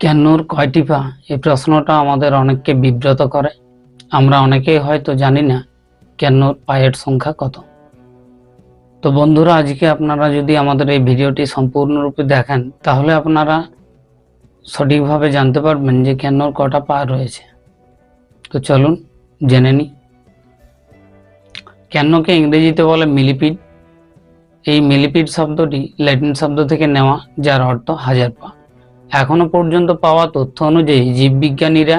কেন্নর কয়টি পা এই প্রশ্নটা আমাদের অনেককে বিব্রত করে। আমরা অনেকেই হয়তো জানি না কেন্নর পায়ের সংখ্যা কত। তো বন্ধুরা, আজকে আপনারা যদি আমাদের এই ভিডিওটি সম্পূর্ণরূপে দেখেন, তাহলে আপনারা সঠিকভাবে জানতে পারবেন যে কেন্নর কটা পা রয়েছে। তো চলুন জেনে নিই। কেন্নকে ইংরেজিতে বলে মিলিপিড এই মিলিপিড শব্দটি ল্যাটিন শব্দ থেকে নেওয়া, যার অর্থ হাজার পা। এখনও পর্যন্ত পাওয়া তথ্য অনুযায়ী জীববিজ্ঞানীরা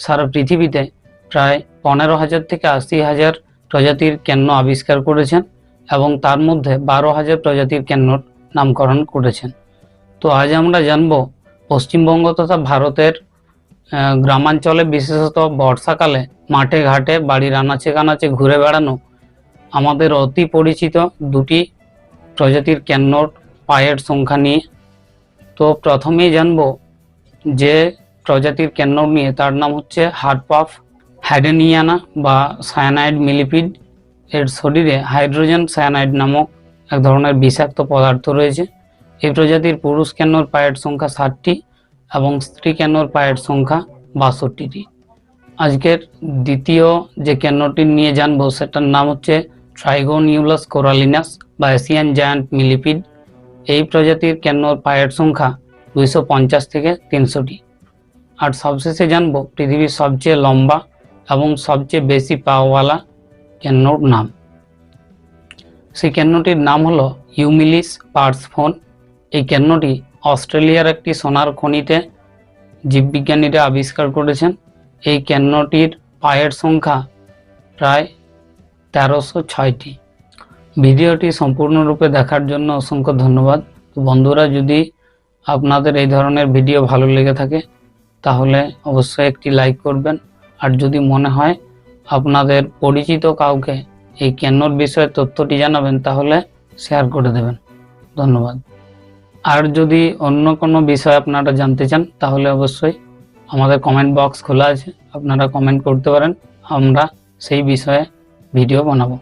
সারা পৃথিবীতে প্রায় পনেরো হাজার থেকে আশি হাজার প্রজাতির কেন্ন আবিষ্কার করেছেন এবং তার মধ্যে বারো হাজার প্রজাতির কেন্নর নামকরণ করেছেন। তো আজ আমরা জানব, পশ্চিমবঙ্গ তথা ভারতের গ্রামাঞ্চলে বিশেষত বর্ষাকালে মাঠে ঘাটে বাড়ির আনাচে কানাচে ঘুরে বেড়ানো আমাদের অতি পরিচিত দুটি প্রজাতির কেন্নর পায়ের সংখ্যা নিয়ে তো প্রথমেই জানব যে প্রজাতির কেন্নর নিয়ে, তার নাম হচ্ছে হার্ডপাফ হ্যাডেনিয়ানা বা সায়ানাইড মিলিপিড। এর শরীরে হাইড্রোজেন সায়ানাইড নামক এক ধরনের বিষাক্ত পদার্থ রয়েছে। এই প্রজাতির পুরুষ কেন্নর পায়ের সংখ্যা ষাটটি এবং স্ত্রী কেন্নর পায়ের সংখ্যা বাষট্টিটি। আজকের দ্বিতীয় যে কেন্নটি নিয়ে জানব, সেটার নাম হচ্ছে ট্রাইগোনিউলাস কোরালিনাস বা এশিয়ান জায়ান্ট মিলিপিড এই প্রজাতির কেন্নর পায়ের সংখ্যা দুইশো পঞ্চাশ থেকে তিনশোটি? আর সবশেষে জানব পৃথিবীর সবচেয়ে লম্বা এবং সবচেয়ে বেশি পাওয়ালা কেন্নর নাম। সেই কেন্নটির নাম হলো ইউমিলিস পার্সফোন এই কেন্নটি অস্ট্রেলিয়ার একটি সোনার খনিতে জীববিজ্ঞানীরা আবিষ্কার করেছেন। এই কেন্নটির পায়ের সংখ্যা প্রায় তেরোশো ছয়টি। ভিডিওটি সম্পূর্ণরূপে দেখার জন্য অসংখ্য ধন্যবাদ। তো বন্ধুরা, যদি আপনাদের এই ধরনের ভিডিও ভালো লেগে থাকে, তাহলে অবশ্যই একটি লাইক করবেন। আর যদি মনে হয় আপনাদের পরিচিত কাউকে এই কেন্নর বিষয়ে তথ্যটি জানাবেন, তাহলে শেয়ার করে দেবেন। ধন্যবাদ। আর যদি অন্য কোনো বিষয় আপনারা জানতে চান, তাহলে অবশ্যই আমাদের কমেন্ট বক্স খোলা আছে। আপনারা কমেন্ট করতে পারেন, আমরা সেই বিষয়ে ভিডিও বানাবো।